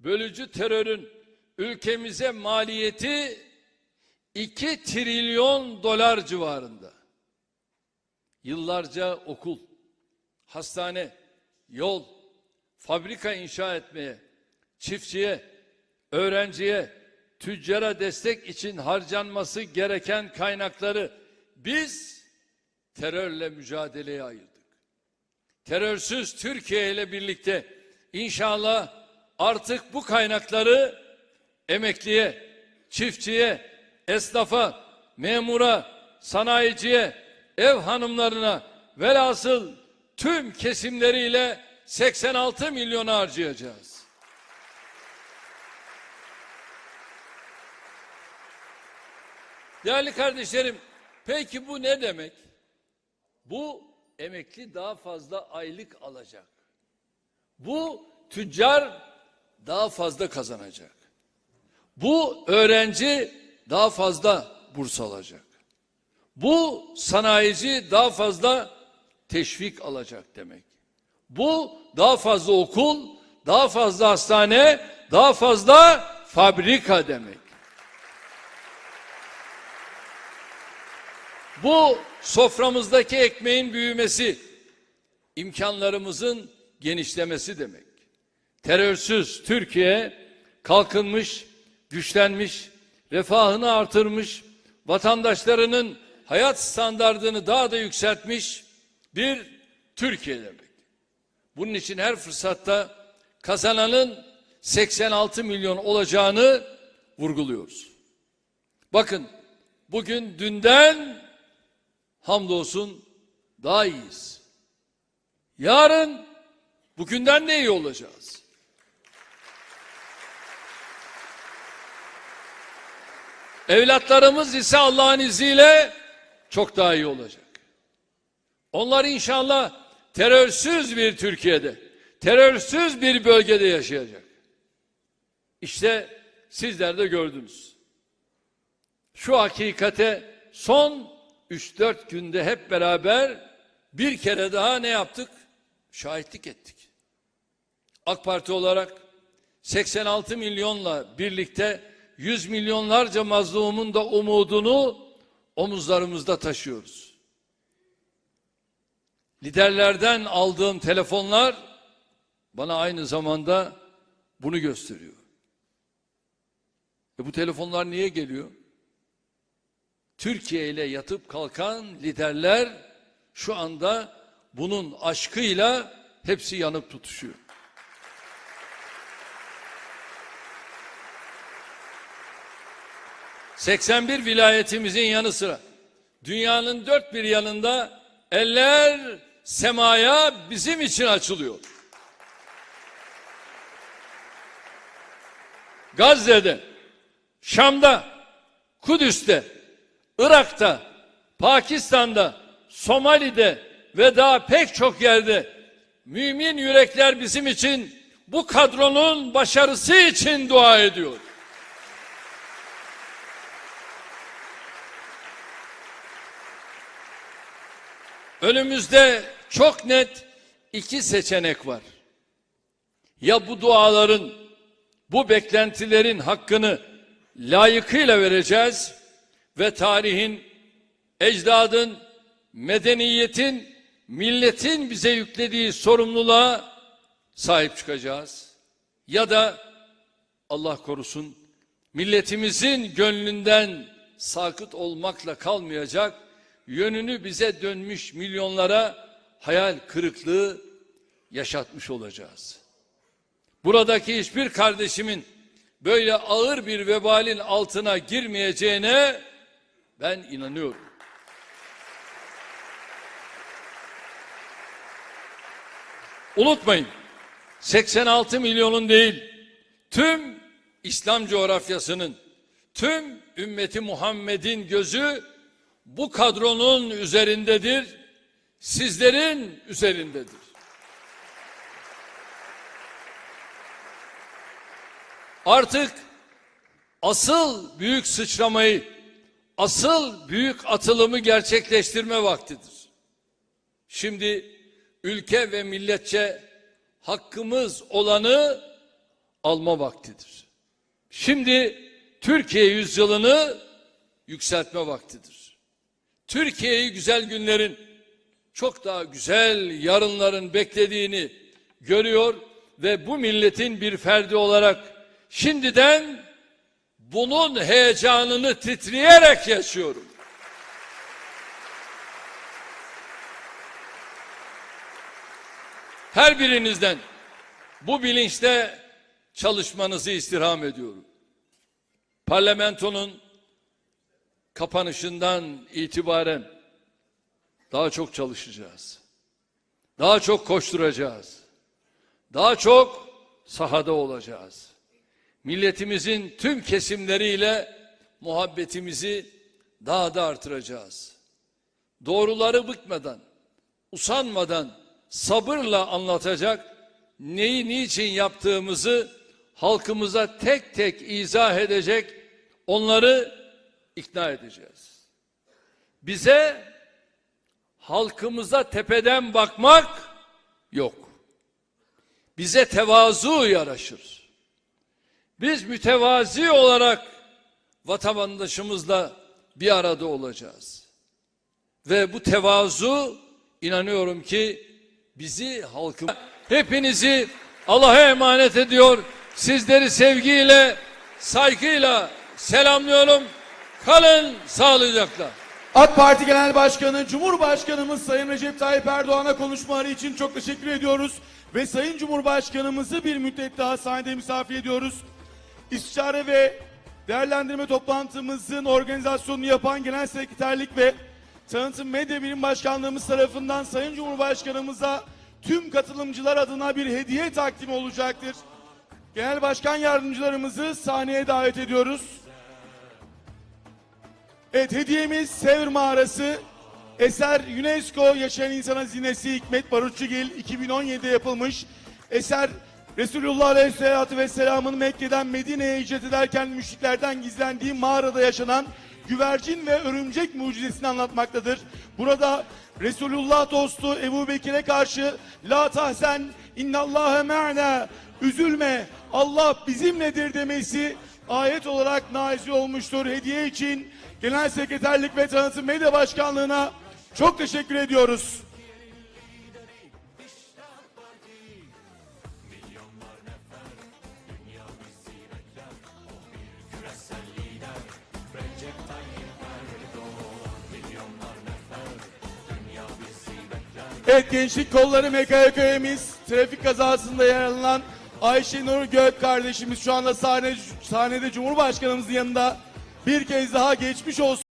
Bölücü terörün ülkemize maliyeti 2 trilyon dolar civarında. Yıllarca okul, hastane, yol, fabrika inşa etmeye, çiftçiye, öğrenciye, tüccara destek için harcanması gereken kaynakları biz terörle mücadeleye ayırdık. Terörsüz Türkiye ile birlikte inşallah artık bu kaynakları emekliye, çiftçiye, esnafa, memura, sanayiciye, ev hanımlarına velhasıl tüm kesimleriyle 86 milyon harcayacağız. Değerli kardeşlerim, peki bu ne demek? Bu emekli daha fazla aylık alacak. Bu tüccar daha fazla kazanacak. Bu öğrenci daha fazla burs alacak. Bu sanayici daha fazla teşvik alacak demek. Bu daha fazla okul, daha fazla hastane, daha fazla fabrika demek. Bu soframızdaki ekmeğin büyümesi, imkanlarımızın genişlemesi demek. Terörsüz Türkiye kalkınmış, güçlenmiş, refahını artırmış, vatandaşlarının hayat standartını daha da yükseltmiş bir Türkiye demek. Bunun için her fırsatta kazananın 86 milyon olacağını vurguluyoruz. Bakın bugün dünden hamdolsun daha iyiyiz. Yarın bugünden de iyi olacağız. Evlatlarımız ise Allah'ın izniyle çok daha iyi olacak. Onlar inşallah terörsüz bir Türkiye'de, terörsüz bir bölgede yaşayacak. İşte sizler de gördünüz. Şu hakikate son 3-4 günde hep beraber bir kere daha ne yaptık? Şahitlik ettik. AK Parti olarak 86 milyonla birlikte 100 milyonlarca mazlumun da umudunu omuzlarımızda taşıyoruz. Liderlerden aldığım telefonlar bana aynı zamanda bunu gösteriyor. E bu telefonlar niye geliyor? Türkiye ile yatıp kalkan liderler şu anda bunun aşkıyla hepsi yanıp tutuşuyor. ...81 vilayetimizin yanı sıra... ...dünyanın dört bir yanında... ...eller semaya bizim için açılıyor. Gazze'de... ...Şam'da... ...Kudüs'te... Irak'ta, Pakistan'da, Somali'de ve daha pek çok yerde mümin yürekler bizim için bu kadronun başarısı için dua ediyor. Önümüzde çok net iki seçenek var. Ya bu duaların, bu beklentilerin hakkını layıkıyla vereceğiz ve tarihin, ecdadın, medeniyetin, milletin bize yüklediği sorumluluğa sahip çıkacağız. Ya da Allah korusun milletimizin gönlünden sakıt olmakla kalmayacak, yönünü bize dönmüş milyonlara hayal kırıklığı yaşatmış olacağız. Buradaki hiçbir kardeşimin böyle ağır bir vebalin altına girmeyeceğine ben inanıyorum. Unutmayın 86 milyonun değil tüm İslam coğrafyasının tüm ümmeti Muhammed'in gözü bu kadronun üzerindedir. Sizlerin üzerindedir. Artık asıl büyük sıçramayı asıl büyük atılımı gerçekleştirme vaktidir. Şimdi ülke ve milletçe hakkımız olanı alma vaktidir. Şimdi Türkiye yüzyılını yükseltme vaktidir. Türkiye'yi güzel günlerin çok daha güzel yarınların beklediğini görüyor ve bu milletin bir ferdi olarak şimdiden bunun heyecanını titreyerek yaşıyorum. Her birinizden bu bilinçte çalışmanızı istirham ediyorum. Parlamentonun kapanışından itibaren daha çok çalışacağız. Daha çok koşturacağız. Daha çok sahada olacağız. Milletimizin tüm kesimleriyle muhabbetimizi daha da artıracağız. Doğruları bıkmadan, usanmadan, sabırla anlatacak, neyi niçin yaptığımızı halkımıza tek tek izah edecek, onları ikna edeceğiz. Bize halkımıza tepeden bakmak yok. Bize tevazu yaraşır. Biz mütevazi olarak vatandaşımızla bir arada olacağız. Ve bu tevazu inanıyorum ki bizi halkım hepinizi Allah'a emanet ediyor. Sizleri sevgiyle, saygıyla selamlıyorum. Kalın sağlıcakla. AK Parti Genel Başkanı, Cumhurbaşkanımız Sayın Recep Tayyip Erdoğan'a konuşmaları için çok teşekkür ediyoruz. Ve Sayın Cumhurbaşkanımızı bir müddet daha sahnede misafir ediyoruz. İstişare ve değerlendirme toplantımızın organizasyonunu yapan Genel Sekreterlik ve Tanıtım Medya Birim Başkanlığımız tarafından Sayın Cumhurbaşkanımıza tüm katılımcılar adına bir hediye takdimi olacaktır. Genel Başkan Yardımcılarımızı sahneye davet ediyoruz. Evet hediyemiz Sevr Mağarası. Eser UNESCO Yaşayan İnsan Hazinesi Hikmet Barutçugil 2017'de yapılmış. Eser Resulullah Aleyhisselatü Vesselam'ın Mekke'den Medine'ye hicret ederken müşriklerden gizlendiği mağarada yaşanan güvercin ve örümcek mucizesini anlatmaktadır. Burada Resulullah dostu Ebu Bekir'e karşı La tahsen innallâhe me'na üzülme Allah bizimledir demesi ayet olarak nazil olmuştur. Hediye için Genel Sekreterlik ve Tanıtım Medya Başkanlığı'na çok teşekkür ediyoruz. Evet Gençlik Kolları MKK'miz trafik kazasında yaralanan Ayşe Nur Gök kardeşimiz şu anda sahne, sahnede Cumhurbaşkanımızın yanında bir kez daha geçmiş olsun.